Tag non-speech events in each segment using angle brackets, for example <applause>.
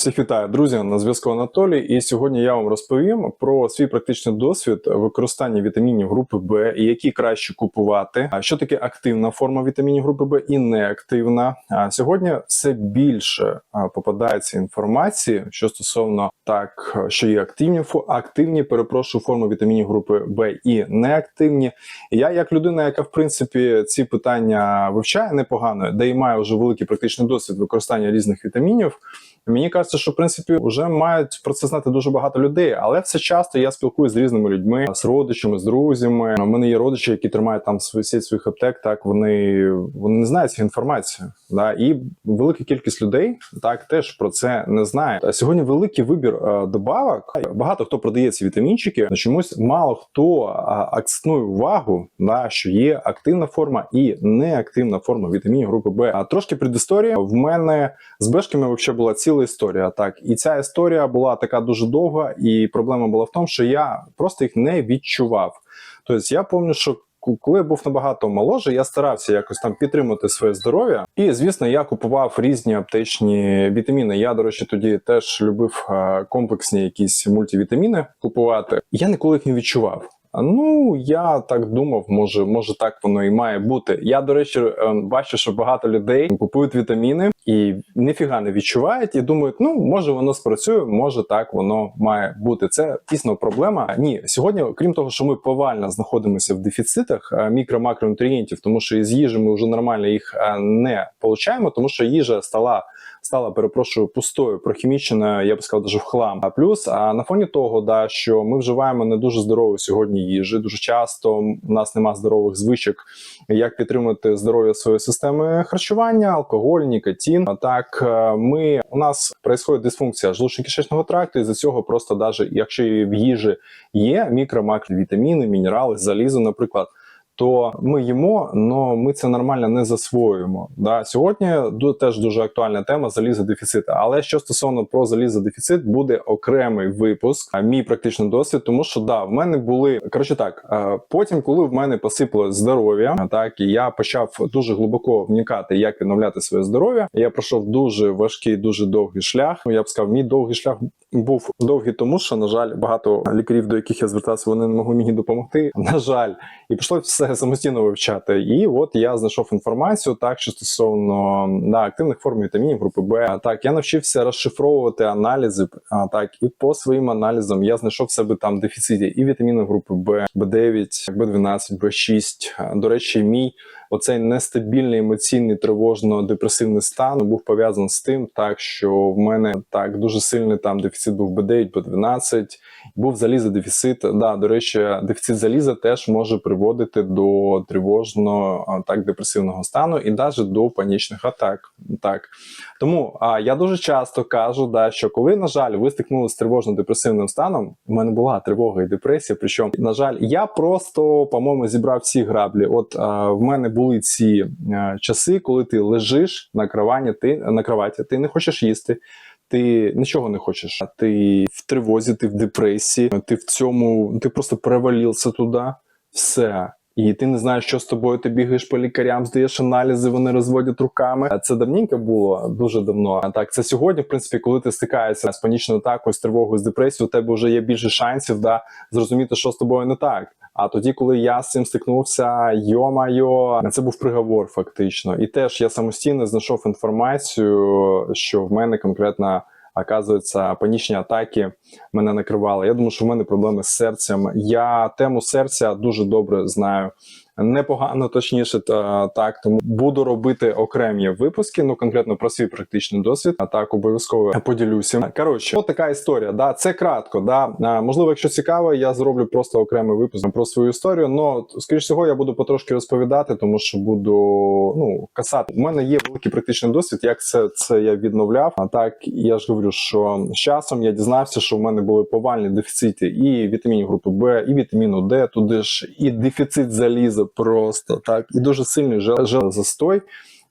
Всіх вітаю, друзі! На зв'язку Анатолій. І сьогодні я вам розповім про свій практичний досвід використання вітамінів групи Б і які краще купувати. Що таке активна форма вітамінів групи Б і неактивна. А сьогодні все більше попадається інформації, що стосовно так, що є активні активні, перепрошую, форми вітамінів групи Б і неактивні. Я, як людина, яка в принципі ці питання вивчає непогано, де і має вже великий практичний досвід використання різних вітамінів. Мені кажеться, що в принципі вже мають про це знати дуже багато людей, але все часто я спілкуюся з різними людьми, з родичами, з друзями. У мене є родичі, які тримають там свою сеть своїх аптек. Так вони, вони не знають цієї інформації. Да? І велика кількість людей так теж про це не знає. Сьогодні великий вибір е, добавок. Багато хто продає ці вітамінчики, чомусь мало хто акцентує увагу, да, що є активна форма і неактивна форма вітамінів групи Б. А трошки предісторія в мене з бешками взагалі була ціла історія. Так, і ця історія була така дуже довга, і проблема була в тому, що я просто їх не відчував. Тобто я пам'ятаю, що коли я був набагато молодший, я старався якось там підтримати своє здоров'я. І звісно, я купував різні аптечні вітаміни. Я, до речі, тоді теж любив комплексні якісь мультивітаміни купувати. Я ніколи їх не відчував. Ну, я так думав, може, може так воно і має бути. Я, до речі, е, бачу, що багато людей купують вітаміни і ніфіга не відчувають, і думають, ну може воно спрацює, може так воно має бути. Це дійсно проблема. Ні, сьогодні, крім того, що ми повально знаходимося в дефіцитах е, мікро-макронутрієнтів, тому що із їжі ми вже нормально їх е, не получаємо, тому що їжа стала стала, перепрошую, пустою, прохіміченою, я б сказав, даже в хлам. А плюс, а на фоні того, да, що ми вживаємо не дуже здорову сьогодні їжі. Дуже часто у нас нема здорових звичок, як підтримати здоров'я своєї системи харчування, алкоголь, нікотин. Так е, ми у нас происходит дисфункція желудочно-кишечного тракту, і за цього просто, даже якщо в їжі є мікро-макровітаміни, мінерали, залізо, наприклад то ми їмо, але ми це нормально не засвоюємо. Да? Сьогодні теж дуже актуальна тема залізодефіциту. Але що стосовно про залізодефіцит, буде окремий випуск, мій практичний досвід, тому що да, в мене були коротше так. Потім, коли в мене посипалось здоров'я, так і я почав дуже глибоко вникати, як відновляти своє здоров'я. Я пройшов дуже важкий, дуже довгий шлях. Я б сказав, мій довгий шлях був довгий, тому що на жаль, багато лікарів, до яких я звертався, вони не могли мені допомогти. <laughs> На жаль, і пішло все самостійно вивчати. І от я знайшов інформацію, так що стосовно да, активних форм вітамінів групи Б. Так, я навчився розшифровувати аналізи. А, так, і по своїм аналізам я знайшов в себе там дефіциті і вітамінів групи Б, Б9, Б12, Б6. До речі, мій оцей нестабільний емоційний тривожно-депресивний стан був пов'язаний з тим, так що в мене так дуже сильний там дефіцит був Б9, Б12, був залізодефіцит. Да, до речі, дефіцит заліза теж може приводити до тривожно так депресивного стану і навіть до панічних атак. Так тому а я дуже часто кажу, да, що коли, на жаль, ви стикнулися з тривожно-депресивним станом, у мене була тривога і депресія. Причому, на жаль, я просто, по-моєму, зібрав всі граблі. От а, в мене були ці часи, коли ти лежиш на кроваті, ти на кроваті, ти не хочеш їсти. Ти нічого не хочеш, ти в тривозі, ти в депресії, ти в цьому, ти просто перевалився туди, все. І ти не знаєш, що з тобою, ти бігаєш по лікарям, здаєш аналізи, вони розводять руками. Це давненько було, дуже давно. А так, це сьогодні, в принципі, коли ти стикаєшся з панічною атакою, з тривогою, з депросією, у тебе вже є більше шансів да, зрозуміти, що з тобою не так. А тоді, коли я з цим стикнувся, йомайо, це був приговор, фактично. І теж я самостійно знайшов інформацію, що в мене конкретно. Оказується, панічні атаки мене накривали. Я думаю, що в мене проблеми з серцем. Я тему серця дуже добре знаю. Непогано, точніше, та, так тому буду робити окремі випуски. Ну конкретно про свій практичний досвід. А так обов'язково поділюся. Коротше, от така історія. Да, це кратко. Да, можливо, якщо цікаво, я зроблю просто окремий випуск про свою історію. Но скоріш всього, я буду потрошки розповідати, тому що буду ну касати. У мене є великий практичний досвід. Як це це я відновляв? А так я ж говорю, що з часом я дізнався, що в мене були повальні дефіцити і вітамінів групи Б, і вітаміну Д, туди ж і дефіцит заліза просто так, і дуже сильний железостой.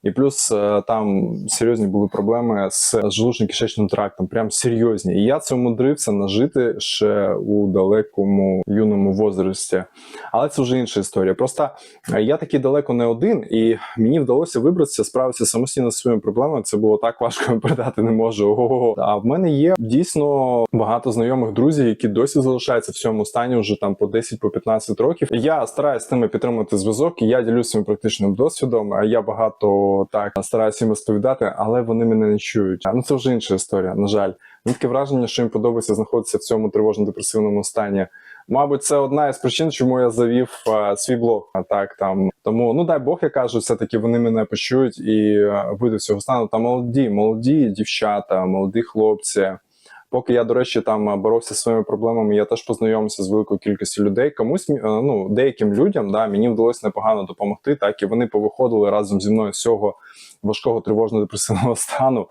І плюс е, там серйозні були проблеми з желудочно-кишечним трактом, прям серйозні. І я це умудрився нажити ще у далекому юному возрасті. Але це вже інша історія. Просто е, я такий далеко не один, і мені вдалося вибратися, справитися самостійно зі своїми проблемами. Це було так важко <laughs> передати не можу. Ого. А в мене є дійсно багато знайомих друзів, які досі залишаються в цьому стані вже там по 10 по 15 років. Я стараюся з ними підтримувати зв'язок, я ділюся своїм практичним досвідом. А Я багато так стараюся їм розповідати, але вони мене не чують. А ну це вже інша історія. На жаль, Мені таке враження, що їм подобається знаходитися в цьому тривожно-депресивному стані. Мабуть, це одна із причин, чому я завів а, свій блог. А так там тому, ну дай Бог, я кажу, все таки вони мене почують і вийду вийдуть з цього стану. Та молоді, молоді дівчата, молоді хлопці. Поки я, до речі, там боровся зі своїми проблемами, я теж познайомився з великою кількістю людей. Комусь е, ну деяким людям да мені вдалося непогано допомогти, так і вони повиходили разом зі мною з цього важкого тривожно-депресивного <laughs> стану,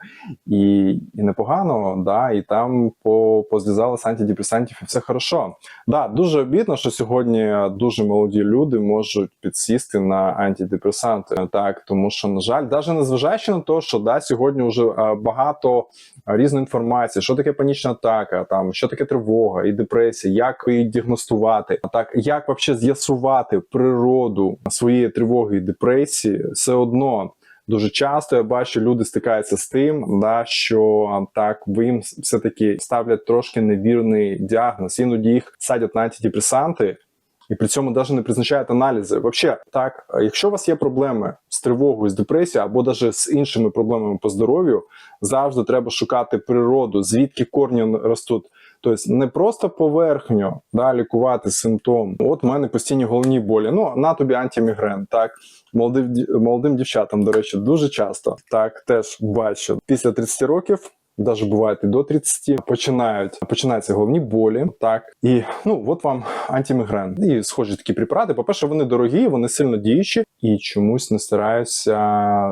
і і непогано, да, і там по позлізали з антидепресантів, і все хорошо. Да, дуже обідно, що сьогодні дуже молоді люди можуть підсісти на антидепресанти, так тому що на жаль, навіть незважаючи на те, що да сьогодні вже е, багато різної інформації, що таке панічна атака, там що таке тривога і депресія, як її діагностувати, так як вообще з'ясувати природу своєї тривоги і депресії, все одно. Дуже часто я бачу, люди стикаються з тим, да, що так ви їм все таки ставлять трошки невірний діагноз. Іноді їх садять на антидепресанти, і при цьому навіть не призначають аналізи. Взагалі, так, якщо у вас є проблеми з тривогою, з депресією або навіть з іншими проблемами по здоров'ю, завжди треба шукати природу, звідки корні ростуть. Тобто не просто поверхню да, лікувати симптом. От в мене постійні головні болі. Ну на тобі антимігрен. Так молодим молодим дівчатам, до речі, дуже часто так теж бачу після 30 років. Даже буває і до 30, починають починаються головні болі, так і ну от вам антимігрен. І схожі такі препарати. По перше, вони дорогі, вони сильно діючі і чомусь не стараються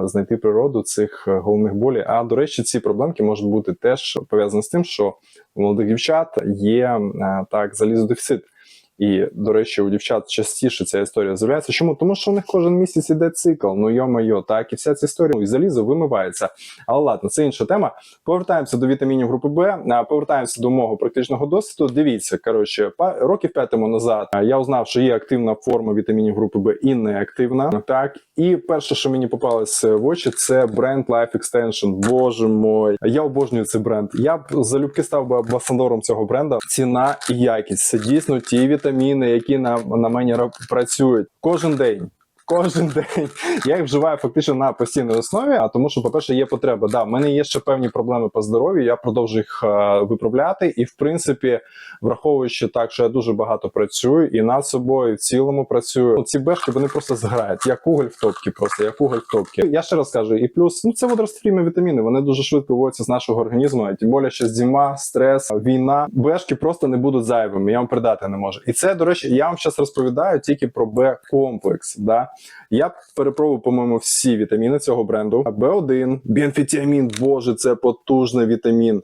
знайти природу цих головних болей. А до речі, ці проблемки можуть бути теж пов'язані з тим, що у молодих дівчат є е, так залізодефіцит. І, до речі, у дівчат частіше ця історія з'являється. Чому? Тому що у них кожен місяць іде цикл. Ну йо-майо, так і вся ця історія ну, і залізо вимивається. Але ладно, це інша тема. Повертаємося до вітамінів групи Б. Повертаємося до мого практичного досвіду. Дивіться, коротше, років п'ять тому назад я узнав, що є активна форма вітамінів групи Б і неактивна. Так, і перше, що мені попалось в очі, це бренд Life Extension. Боже мой, я обожнюю цей бренд. Я б залюбки став би амбасадором цього бренда. Ціна і якість це дійсно ті вітаміни, вітаміни, які на, на мені працюють кожен день. Кожен <laughs> день я їх вживаю фактично на постійній основі. А тому, що, по-перше, є потреба. Да, в мене є ще певні проблеми по здоров'ю. Я продовжую їх е, виправляти. І в принципі, враховуючи так, що я дуже багато працюю і над собою і в цілому працюю. Ну, ці бешки вони просто зграють, як уголь в топці, просто як уголь в топці. Я ще раз кажу, і плюс ну це водорозстрільні вітаміни. Вони дуже швидко виводяться з нашого організму. Тим більше що зима, стрес, війна. Бешки просто не будуть зайвими. Я вам придати не можу. І це, до речі, я вам зараз розповідаю тільки про Б-комплекс. Да? Я перепробував, по-моєму, всі вітаміни цього бренду. Б1, біенфітіамін, боже, це потужний вітамін.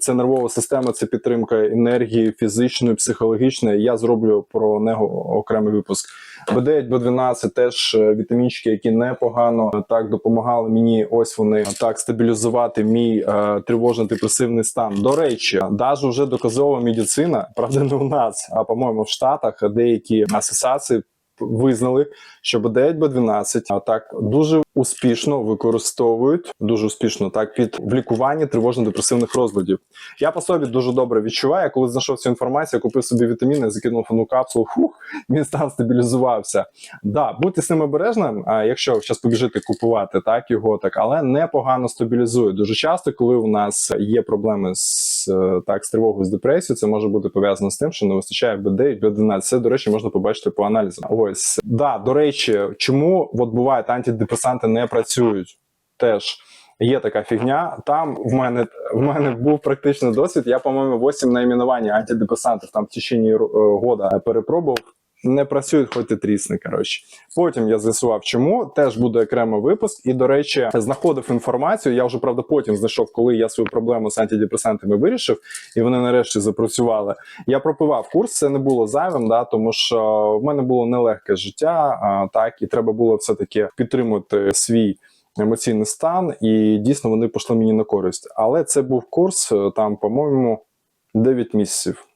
Це нервова система, це підтримка енергії фізичної, психологічної. Я зроблю про нього окремий випуск. Б9, Б12 теж е, вітамінчики, які непогано так допомагали мені. Ось вони так стабілізувати мій е, тривожно-депресивний стан. До речі, навіть вже доказова медицина, правда, не у нас, а по-моєму, в Штатах деякі асоціації визнали, що B9, B12 а так дуже успішно використовують дуже успішно так під в лікуванні тривожно-депресивних розладів. Я по собі дуже добре відчуваю. Коли знайшов цю інформацію, купив собі вітаміни, закинув одну капсулу. Хух, він стан стабілізувався. Да, будьте з ним обережним. А якщо зараз побіжите купувати так його, так але непогано стабілізує. Дуже часто, коли у нас є проблеми з так з тривогою з депресією, це може бути пов'язано з тим, що не вистачає B9, B12. Це до речі можна побачити по аналізам. Ось да, до речі, чому от буває антидепресанти не працюють теж. Є така фігня. Там в мене в мене був практичний досвід. Я, по-моєму, 8 найменувань антидепресантів там в течение года перепробував. Не працюють, хоч і трісни. Коротше. Потім я з'ясував, чому теж буде окремий випуск. І, до речі, знаходив інформацію. Я вже правда потім знайшов, коли я свою проблему з антидепресантами вирішив, і вони нарешті запрацювали. Я пропивав курс, це не було зайвим, да, тому що в мене було нелегке життя, а, так і треба було все таки підтримувати свій емоційний стан, і дійсно вони пішли мені на користь. Але це був курс е, там, по-моєму, 9 місяців.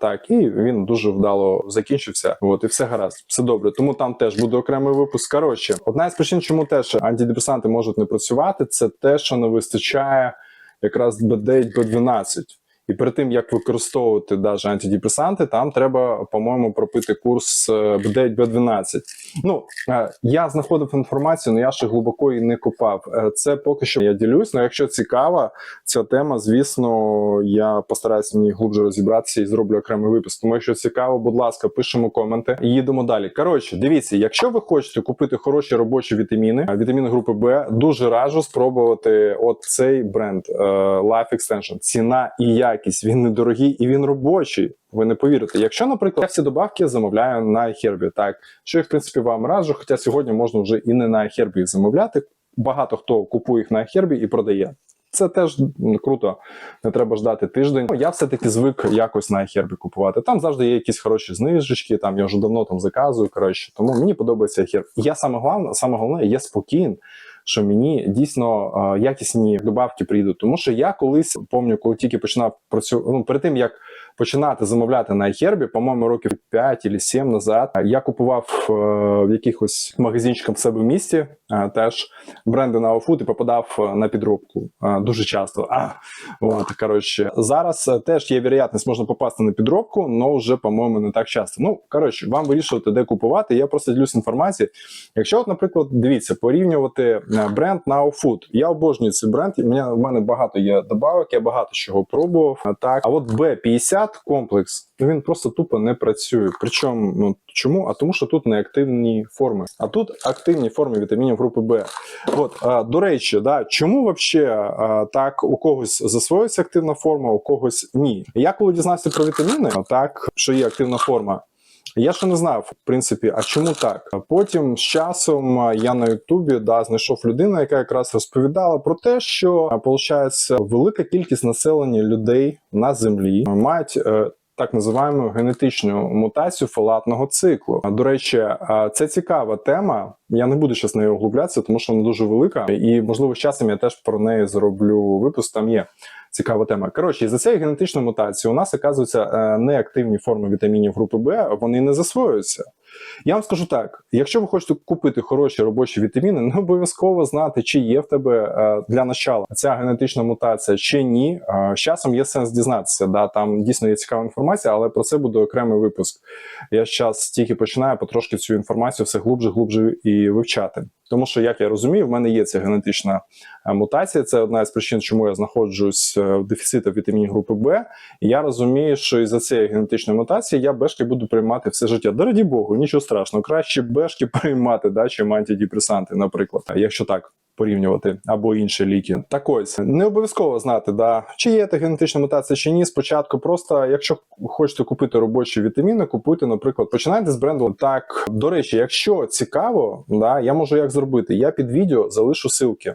Так, і він дуже вдало закінчився. От і все гаразд, все добре. Тому там теж буде окремий випуск. Коротше, одна з причин, чому теж антидепресанти можуть не працювати, це те, що не вистачає якраз B9, B12. І перед тим як використовувати навіть антидепресанти, там треба, по-моєму, пропити курс е, B9, B12. Ну е, я знаходив інформацію, але я ще глибоко і не копав. Е, Це поки що я ділюсь. Ну, якщо цікава ця тема, звісно, я постараюся в ній глубже розібратися і зроблю окремий випуск. Тому якщо цікаво, будь ласка, пишемо коменти і їдемо далі. Коротше, дивіться, якщо ви хочете купити хороші робочі вітаміни, е, вітаміни групи Б, дуже раджу спробувати от цей бренд е, Life Extension. Ціна і якість. Він недорогий і він робочий. Ви не повірите. Якщо, наприклад, я всі добавки замовляю на Хербі, так що я в принципі вам раджу, хоча сьогодні можна вже і не на Хербі замовляти. Багато хто купує їх на Хербі і продає. Це теж круто, не треба ждати тиждень. Я все-таки звик якось на Хербі купувати. Там завжди є якісь хороші знижечки, там я вже давно там заказую. Коротше, тому мені подобається Херб. Я саме головне, саме головне, я спокійний, що мені дійсно якісні добавки прийдуть. Тому що я колись пам'ятаю, коли тільки починав працювати, ну перед тим як починати замовляти на iHerb, по-моєму, років 5 чи 7 назад, я купував е, в якихось магазинчиках в себе в місті е, теж бренди на Food і попадав е, на підробку дуже часто. А, от, коротше, зараз теж є вероятність, можна попасти на підробку, але вже, по-моєму, не так часто. Ну, коротше, вам вирішувати, де купувати. Я просто ділюсь інформацією. Якщо, от, наприклад, дивіться, порівнювати бренд Now Food. Я обожнюю цей бренд. В мене багато є добавок, я багато чого пробував. Так, а от B50 комплекс. ну, Він просто тупо не працює. Причому ну чому? А тому, що тут не активні форми. А тут активні форми вітамінів групи Б. От а, до речі, да, чому вообще а, так у когось засвоюється активна форма, у когось ні. Я коли дізнався про вітаміни, так що є активна форма. Я ще не знав, в принципі, а чому так? Потім з часом я на Ютубі да, знайшов людину, яка якраз розповідала про те, що получається велика кількість населення людей на землі мають. е, Так називаємо генетичну мутацію фолатного циклу. До речі, це цікава тема. Я не буду зараз нею углублятися, тому що вона дуже велика, і можливо з часом я теж про неї зроблю випуск. Там є цікава тема. Коротше, із-за цієї генетичної мутації у нас оказуються е, неактивні форми вітамінів групи Б, вони не засвоюються. Я вам скажу так: якщо ви хочете купити хороші робочі вітаміни, не обов'язково знати, чи є в тебе е, для начала ця генетична мутація, чи ні. Е, З часом є сенс дізнатися. Да, там дійсно є цікава інформація, але про це буде окремий випуск. Я зараз тільки починаю потрошки цю інформацію все глубже, глубже і вивчати. Тому що, як я розумію, в мене є ця генетична е, мутація. Це одна із причин, чому я знаходжусь в дефіцитах вітамінів групи Б. І я розумію, що із за цієї генетичної мутації я бешки буду приймати все життя. Да раді Богу, нічого страшного. Краще бешки <laughs> приймати, да, чим антидепресанти, наприклад, якщо так. Порівнювати або інші ліки. Так ось не обов'язково знати, да, чи є та генетична мутація, чи ні. Спочатку просто, якщо хочете купити робочі вітаміни, купуйте, наприклад, починайте з бренду. Так, до речі, якщо цікаво, да, я можу як зробити. Я під відео залишу ссылки е,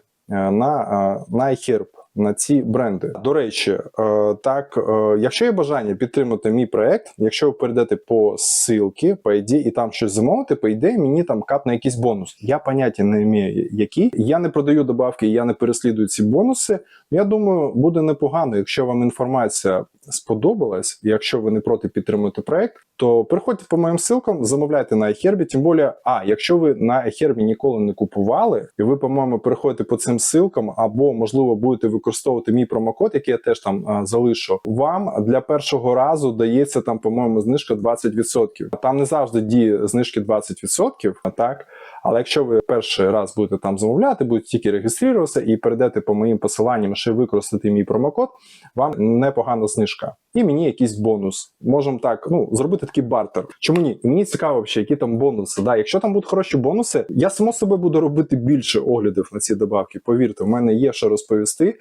на, е, на iHerb, на ці бренди. До речі, е, так, е, якщо є бажання підтримати мій проект, якщо ви перейдете по ссылці, по ідеї, і там щось замовити, по ідеї, мені там кат на якийсь бонус. Я поняття не маю, які. Я не продаю добавки, я не переслідую ці бонуси. Я думаю, буде непогано, якщо вам інформація сподобалась, якщо ви не проти підтримувати проект, то переходьте по моїм ссылкам, замовляйте на iHerb, тим більше, а якщо ви на iHerb ніколи не купували, і ви, по-моєму, переходите по цим ссылкам, або можливо будете використовувати мій промокод, який я теж там а, залишу. Вам для першого разу дається там, по-моєму, знижка 20%. Там не завжди діє знижки 20%, а так. Але якщо ви перший раз будете там замовляти, будете тільки реєструватися і перейдете по моїм посиланням, ще використати мій промокод, вам непогана знижка. І мені якийсь бонус. Можемо так, ну, зробити такий бартер. Чому ні? Мені цікаво, взагалі, які там бонуси. Да, якщо там будуть хороші бонуси, я само собою буду робити більше оглядів на ці добавки. Повірте, в мене є що розповісти.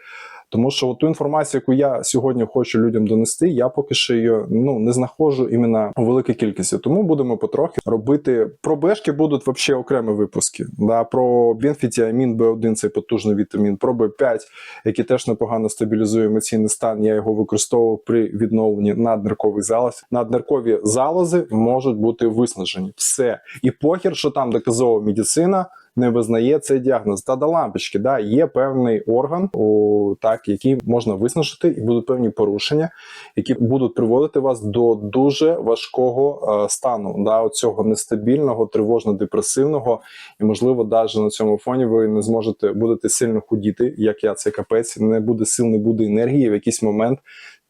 Тому що ту інформацію, яку я сьогодні хочу людям донести, я поки що її ну не знаходжу іменно у великій кількості. Тому будемо потрохи робити. Про бешки будуть взагалі окремі випуски. Да, Про бенфітіамін Б1, цей потужний вітамін, про Б5, який теж непогано стабілізує емоційний стан. Я його використовував при відновленні надниркових залоз. Надниркові залози можуть бути виснажені. Все. І похер, що там доказова медицина. Не визнає цей діагноз. Та до лампочки, да, є певний орган, о, так, який можна виснажити, і будуть певні порушення, які будуть приводити вас до дуже важкого е, стану, да, оцього нестабільного, тривожно-депресивного, і можливо, навіть на цьому фоні ви не зможете будете сильно худіти, як я це капець, не буде сил, не буде енергії. В якийсь момент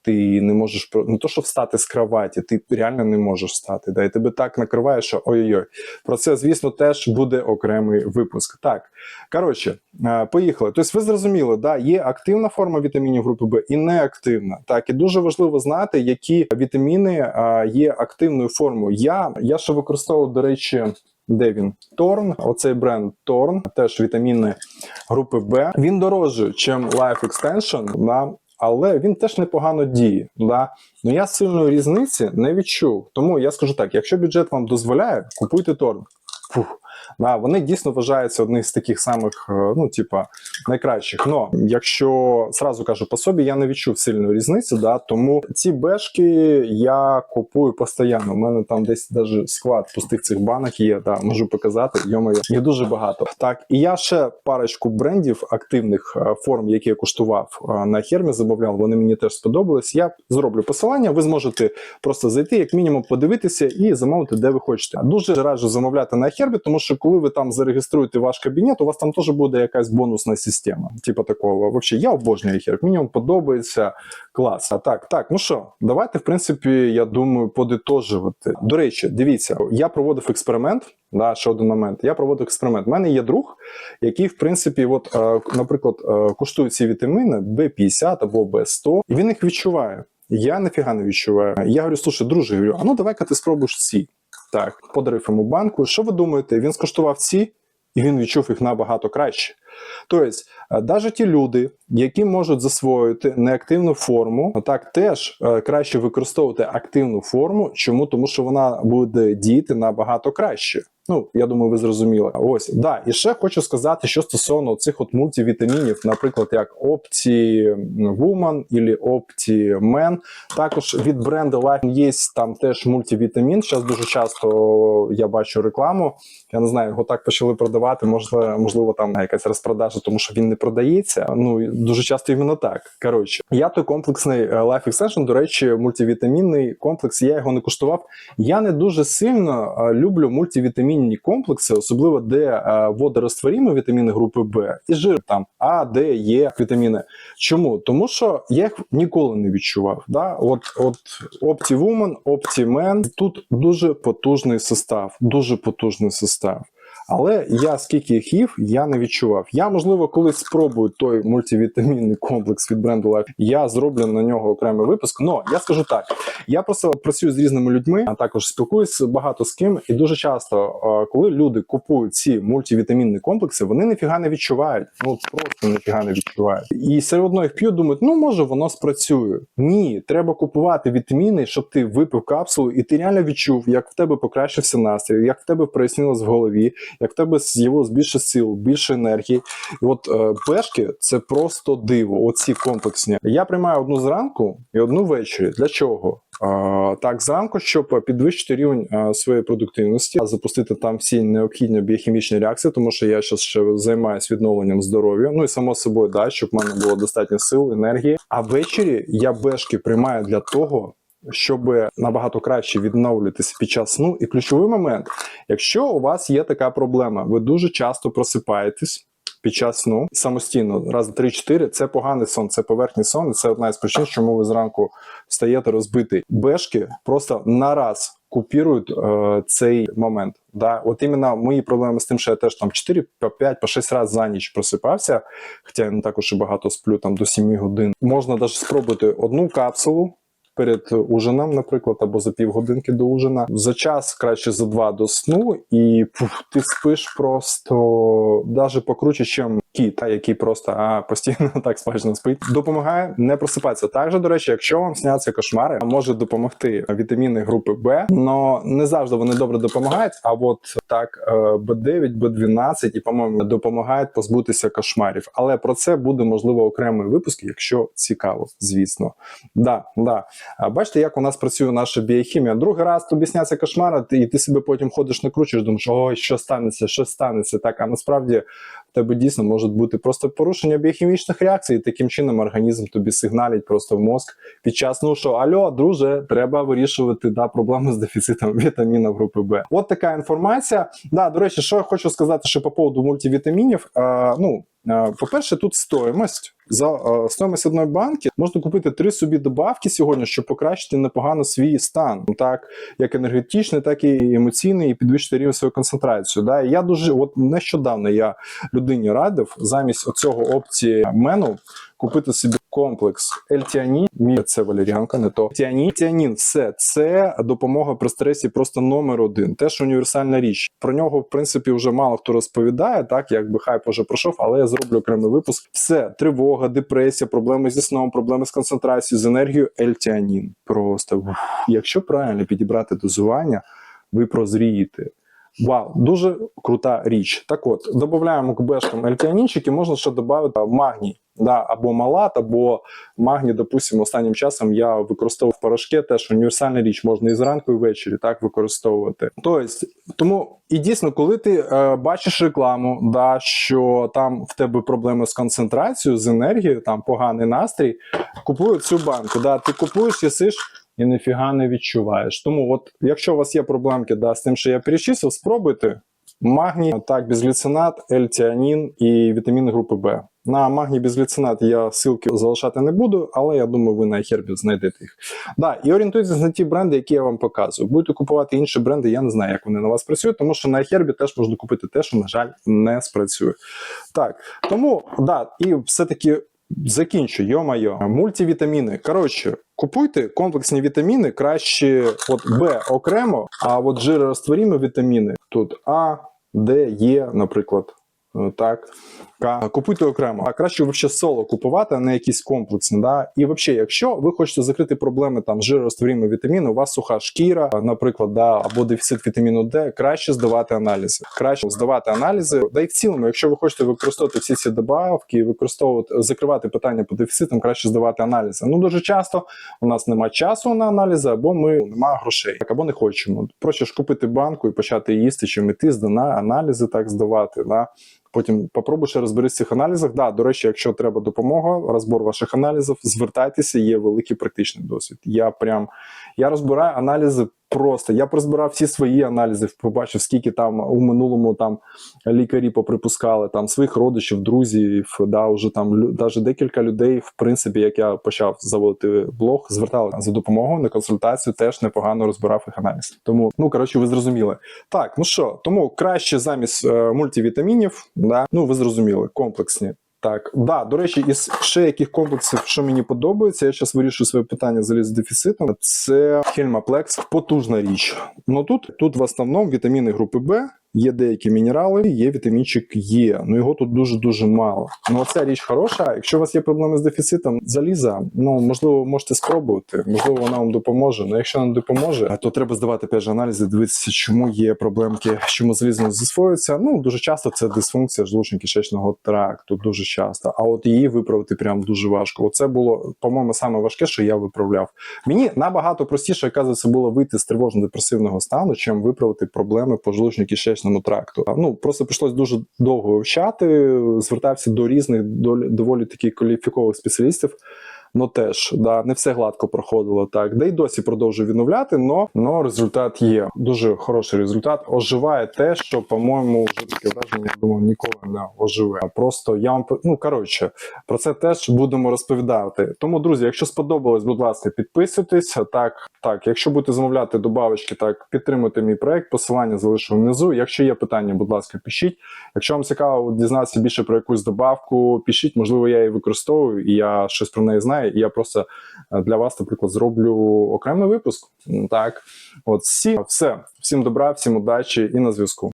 ти не можеш не то, що встати з кроваті, ти реально не можеш встати. Да, і тебе так накриває, що ой-ой-ой. Про це, звісно, теж буде окремий випуск. Так, коротше, е, поїхали. Тобто, ви зрозуміли, да, є активна форма вітамінів групи Б і неактивна. Так, і дуже важливо знати, які вітаміни е, є активною формою. Я, я ще використовував, до речі. Де він? Торн, оцей бренд Торн, теж вітаміни групи Б. Він дорожчий, ніж Life Extension, да? Але він теж непогано діє. Да? Ну я сильної різниці не відчув. Тому я скажу так: якщо бюджет вам дозволяє, купуйте торг. Фух. Да, вони дійсно вважаються одним з таких самих, е, ну, типа, найкращих. Но якщо зразу кажу по собі, я не відчув сильної різниці, да, тому ці бешки я купую постійно. У мене там десь навіть склад пустих цих банок є, да, можу показати. Йомаю, їх дуже багато. Так, і я ще парочку брендів активних е, форм, які я куштував е, на хермі, замовляв. Вони мені теж сподобались. Я зроблю посилання. Ви зможете просто зайти, як мінімум, подивитися і замовити, де ви хочете. Дуже раджу замовляти на хербі, тому що коли ви там зареєструєте ваш кабінет, у вас там теж буде якась бонусна система. Типу такого. Вообще, я обожнюю херб. Мені він подобається. Клас. А так, так, ну що, давайте, в принципі, я думаю, подитожувати. До речі, дивіться, я проводив експеримент. Да, ще один момент. Я проводив експеримент. У мене є друг, який, в принципі, от, е, наприклад, е, куштує ці вітаміни B50 або B100, і він їх відчуває. Я ніфіга не відчуваю. Я говорю, слушай, друже, говорю, а ну давай-ка ти спробуєш ці. Так, подарив йому банку. Що ви думаєте? Він скуштував ці, і він відчув їх набагато краще. Тобто, навіть ті люди, які можуть засвоїти неактивну форму, так теж е, краще використовувати активну форму. Чому? Тому що вона буде діяти набагато краще. Ну, я думаю, ви зрозуміли. Ось да, і ще хочу сказати, що стосовно цих от мультивітамінів, наприклад, як Opti Woman або Opti Men. Також від бренду Life є там теж мультивітамін. Зараз дуже часто я бачу рекламу. Я не знаю, його так почали продавати. Можливо, можливо, там якась розпродажа, тому що він не продається. Ну дуже часто іменно так. Коротше, я той комплексний е, Life Extension, до речі, мультивітамінний комплекс. Я його не куштував. Я не дуже сильно е, люблю мультивітамінні комплекси, особливо де е, водорозтворімі вітаміни групи Б і жир там А, Д, Є вітаміни. Чому? Тому що я їх ніколи не відчував. Да? От, от OptiWoman, OptiMan, тут дуже потужний состав, дуже потужний состав. Але я скільки їх я не відчував. Я, можливо, колись спробую той мультивітамінний комплекс від бренду Life. Я зроблю на нього окремий випуск. Но я скажу так: я просто працюю з різними людьми, а також спілкуюся багато з ким. І дуже часто, е, коли люди купують ці мультивітамінні комплекси, вони ніфіга не відчувають. Ну просто ніфіга не відчувають. І все одно їх п'ють, думають, ну може воно спрацює. Ні, треба купувати вітаміни, щоб ти випив капсулу, і ти реально відчув, як в тебе покращився настрій, як в тебе прояснилось в голові як в тебе з'явилось більше сил, більше енергії. І от е, пешки це просто диво. Оці комплексні. Я приймаю одну зранку і одну ввечері. Для чого? Так, зранку, щоб підвищити рівень своєї продуктивності, запустити там всі необхідні біохімічні реакції, тому що я зараз ще займаюся відновленням здоров'я. Ну і само собою, да, щоб в мене було достатньо сил, енергії. А ввечері я бешки приймаю для того, щоб набагато краще відновлюватися під час сну. І ключовий момент, якщо у вас є така проблема, ви дуже часто просипаєтесь. Під час сну самостійно, раз, три, чотири, це поганий сон, це поверхній сон, і це одна із причин, чому ви зранку встаєте розбитий. Бешки просто нараз купірують е, цей момент. Да? От іменно мої проблеми з тим, що я теж там 4, по 5, по 6 разів за ніч просипався, хоча я не також і багато сплю, там до 7 годин. Можна навіть спробувати одну капсулу перед ужином, наприклад, або за півгодинки до ужина. За час краще за два до сну, і пух, ти спиш просто навіть покруче, ніж кіт, та, який просто а, постійно <laughs> так смачно спить, допомагає не просипатися. Також, до речі, якщо вам сняться кошмари, може допомогти вітаміни групи Б, але не завжди вони добре допомагають. А от так Б9, Б12 і, по-моєму, допомагають позбутися кошмарів. Але про це буде можливо окремий випуск, якщо цікаво, звісно. Да, да. Бачите, як у нас працює наша біохімія. Другий раз тобі сняться кошмари, і ти себе потім ходиш, накручуєш, думаєш, ой, що станеться, що станеться. Так, а насправді в тебе дійсно можуть бути просто порушення біохімічних реакцій, і таким чином організм тобі сигналить просто в мозк під час, ну що, альо, друже, треба вирішувати да, проблему з дефіцитом вітаміна групи Б. От така інформація. Да, до речі, що я хочу сказати, що по поводу мультивітамінів, е, ну. Е, По-перше, тут стоїмость. За е, стоїмость одної банки можна купити три собі добавки сьогодні, щоб покращити непогано свій стан, так як енергетичний, так і емоційний, і підвищити рівень свою концентрацію. Да? Я дуже от нещодавно я людині радив замість оцього опції мену купити собі комплекс L-тіанін, Мі- це валеріанка, не то тіанін. Тіанін, все це допомога при стресі просто номер один. Теж універсальна річ. Про нього, в принципі, вже мало хто розповідає, так якби хайп уже пройшов, але я зроблю окремий випуск. Все, тривога, депресія, проблеми зі сном, проблеми з концентрацією, з енергією. L-тіанін. Просто якщо правильно підібрати дозування, ви прозрієте. Вау, дуже крута річ. Так от, додаємо к бешкам ельтіанінчики, можна ще додати магній. Да, або малат, або магній, допустимо, останнім часом я використовував порошки, теж універсальна річ, можна і зранку, і ввечері так використовувати. Тобто, тому і дійсно, коли ти е, бачиш рекламу, да, що там в тебе проблеми з концентрацією, з енергією, там поганий настрій, купуй цю банку. Да, ти купуєш, їсиш і ніфіга не відчуваєш. Тому, от, якщо у вас є проблемки да, з тим, що я перечислив, спробуйте. Магній, так, безгліцинат, L-тіанін і вітаміни групи Б. На магній безгліцинат я ссылки залишати не буду, але я думаю, ви на iHerb знайдете їх. Да, і орієнтуйтесь на ті бренди, які я вам показую. Будете купувати інші бренди, я не знаю, як вони на вас працюють, тому що на iHerb теж можна купити те, що, на жаль, не спрацює. Так, тому, да, і все-таки закінчу, йо-майо, мультивітаміни. Коротше, купуйте комплексні вітаміни, краще от Б окремо, а от жиророзтворімі вітаміни тут А, Д, Е, наприклад. Так. Купуйте окремо. А краще взагалі соло купувати, а не якісь комплексні. Да? І взагалі, якщо ви хочете закрити проблеми там жиророзтворімі вітаміни, у вас суха шкіра, наприклад, да, або дефіцит вітаміну Д, краще здавати аналізи. Краще здавати аналізи. Да і в цілому, якщо ви хочете використовувати всі ці добавки, використовувати закривати питання по дефіцитам, краще здавати аналізи. Ну дуже часто у нас немає часу на аналізи, або ми немає грошей, так або не хочемо. Проще ж купити банку і почати їсти, чим іти здана аналізи так здавати. Да? Потім попробуй ще розберись в цих аналізах. Да, до речі, якщо треба допомога, розбор ваших аналізів, звертайтеся, є великий практичний досвід. Я прям я розбираю аналізи просто. Я розбирав всі свої аналізи, побачив, скільки там у минулому там лікарі поприпускали там своїх родичів, друзів. Да, уже там даже декілька людей, в принципі, як я почав заводити блог, звертали за допомогою на консультацію, теж непогано розбирав їх аналіз. Тому, ну коротше, ви зрозуміли. Так, ну що, тому краще замість е, мультивітамінів, да, ну ви зрозуміли, комплексні. Так, да, до речі, із ще яких комплексів, що мені подобається, я зараз вирішую своє питання з дефіцитом. Це Хельмаплекс, потужна річ. Ну тут, тут в основному вітаміни групи Б, є деякі мінерали, є вітамінчик Є. Ну його тут дуже дуже мало. Ну ця річ хороша. Якщо у вас є проблеми з дефіцитом заліза, ну можливо, можете спробувати, можливо, вона вам допоможе. Ну якщо не допоможе, то треба здавати опять аналізи, дивитися, чому є проблемки, чому залізо не засвоюється. Ну дуже часто це дисфункція желудочно-кишечного тракту, дуже часто. А от її виправити прям дуже важко. Оце було, по-моєму, саме важке, що я виправляв. Мені набагато простіше, оказується, було вийти з тривожно-депресивного стану, чим виправити проблеми по желудочно-кишечному тракту. Ну просто прийшлось дуже довго вивчати. Звертався до різних доволі таких кваліфікованих спеціалістів. Ну теж да не все гладко проходило так. Де й досі продовжую відновляти, но, но результат є. Дуже хороший результат. Оживає те, що, по-моєму, вже таке враження, я думаю, ніколи не оживе. Просто я вам ну коротше, про це теж будемо розповідати. Тому, друзі, якщо сподобалось, будь ласка, підписуйтесь. Так, так, якщо будете замовляти добавочки, так підтримуйте мій проект. Посилання залишу внизу. Якщо є питання, будь ласка, пишіть. Якщо вам цікаво дізнатися більше про якусь добавку, пишіть, можливо, я її використовую, і я щось про неї знаю. І я просто е, для вас, наприклад, зроблю окремий випуск. Так, от всі, все, всім добра, всім удачі і на зв'язку.